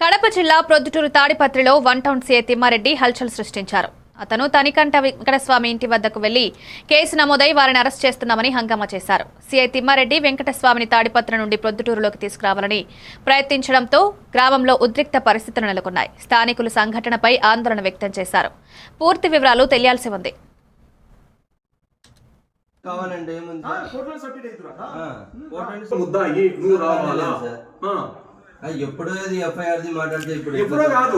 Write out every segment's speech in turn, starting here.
కడప జిల్లా ప్రొద్దుటూరు తాడిపత్రిలో one town CI Thimma Reddy హల్చల్ సృష్టించారు. అతను తనికంట వెంకటస్వామి ఇంటి వద్దకు వెళ్ళి కేసు నమోదై వారిని అరెస్ట్ చేస్తున్నామని హంగామా చేశారు. సీఐ తిమ్మారెడ్డి వెంకటస్వామిని తాడిపత్రి నుండి ప్రొద్దుటూరులోకి తీసుకురావాలని ప్రయత్నించడంతో గ్రామంలో ఉద్రిక్త పరిస్థితులు నెలకొన్నాయి. స్థానికులు సంఘటనపై ఆందోళన వ్యక్తం చేశారు. పూర్తి వివరాలు తెలియాల్సి ఉంది. కావాలండి ఎప్పుడో ఇది ఎఫ్ఐఆర్ ది మాట్లాడితే ఇప్పుడు ఎప్పుడో కాదు.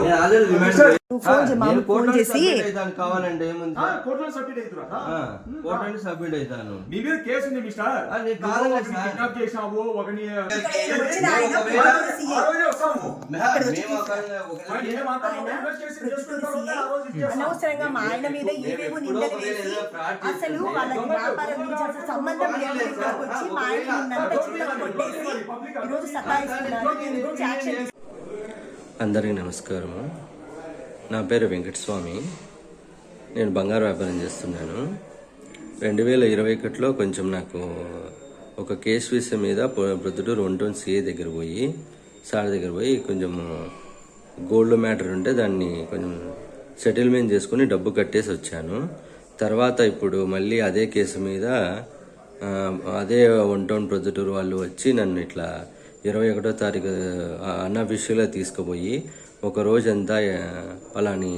నువ్వు ఫోన్ చేయి, మామూలు ఫోన్ చేసి- కావాలండి ఏముంది? కోర్టులో సబ్మిట్ కోర్టులో సబ్మిట్ అవుతాను. నీ మీద కేసు ఉంది మిస్టర్. కిడ్నాప్ చేసినావు ఒకని. అనవసరంగా మా ఆయన మీద ఏవేవో నిందలు వేసి అసలు వ్యాపారం గురించి అసలు సంబంధం వచ్చి మా ఆయన నిన్నంతా కొట్టేసి ఈరోజు సతాయిస్తున్నారు. దీని గురించి యాక్షన్ అందరికీ నమస్కారము. నా పేరు వెంకటస్వామి. నేను బంగారు వ్యాపారం చేస్తున్నాను. రెండు వేల ఇరవై ఒకటిలో కొంచెం నాకు ఒక కేసు విషయం మీద ప్రొద్దుటూరు వన్ టౌన్ సిఏ దగ్గర పోయి సార్ దగ్గర పోయి కొంచెం గోల్డ్ మ్యాటర్ ఉంటే దాన్ని కొంచెం సెటిల్మెంట్ చేసుకుని డబ్బు కట్టేసి వచ్చాను. తర్వాత ఇప్పుడు మళ్ళీ అదే కేసు మీద అదే వన్ టౌన్ ప్రొద్దుటూరు వాళ్ళు వచ్చి నన్ను ఇట్లా ఇరవై ఒకటో తారీఖు అన్అఫీషియల్గా తీసుకుపోయి ఒక రోజంతా ఆ, పలాని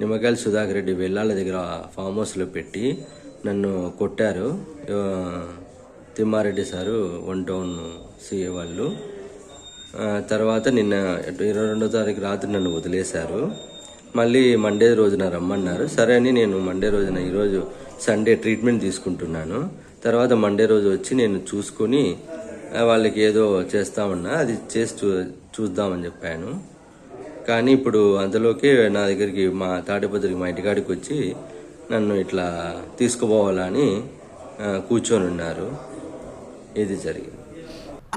నిమ్మకాయల సుధాకర్ రెడ్డి వెళ్ళాల దగ్గర ఫామ్ హౌస్లో పెట్టి నన్ను కొట్టారు. Thimmareddy sir one town CA వాళ్ళు. తర్వాత నిన్న ఇరవై రెండో తారీఖు రాత్రి నన్ను వదిలేశారు. మళ్ళీ మండే రోజున రమ్మన్నారు. సరే అని నేను మండే రోజున ఈరోజు సండే ట్రీట్మెంట్ తీసుకుంటున్నాను. తర్వాత మండే రోజు వచ్చి నేను చూసుకొని వాళ్ళకి ఏదో చేస్తామన్నా అది చేసి చూ చూద్దామని చెప్పాను. కానీ ఇప్పుడు అంతలోకి నా దగ్గరికి మా తాడిపత్రికి మా ఇంటికాడికి వచ్చి నన్ను ఇట్లా తీసుకుపోవాలని కూర్చొని ఉన్నారు. ఇది జరిగింది.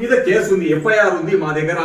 మీద కేసు ఉంది ఎఫ్ఐఆర్ ఉంది మా దగ్గర.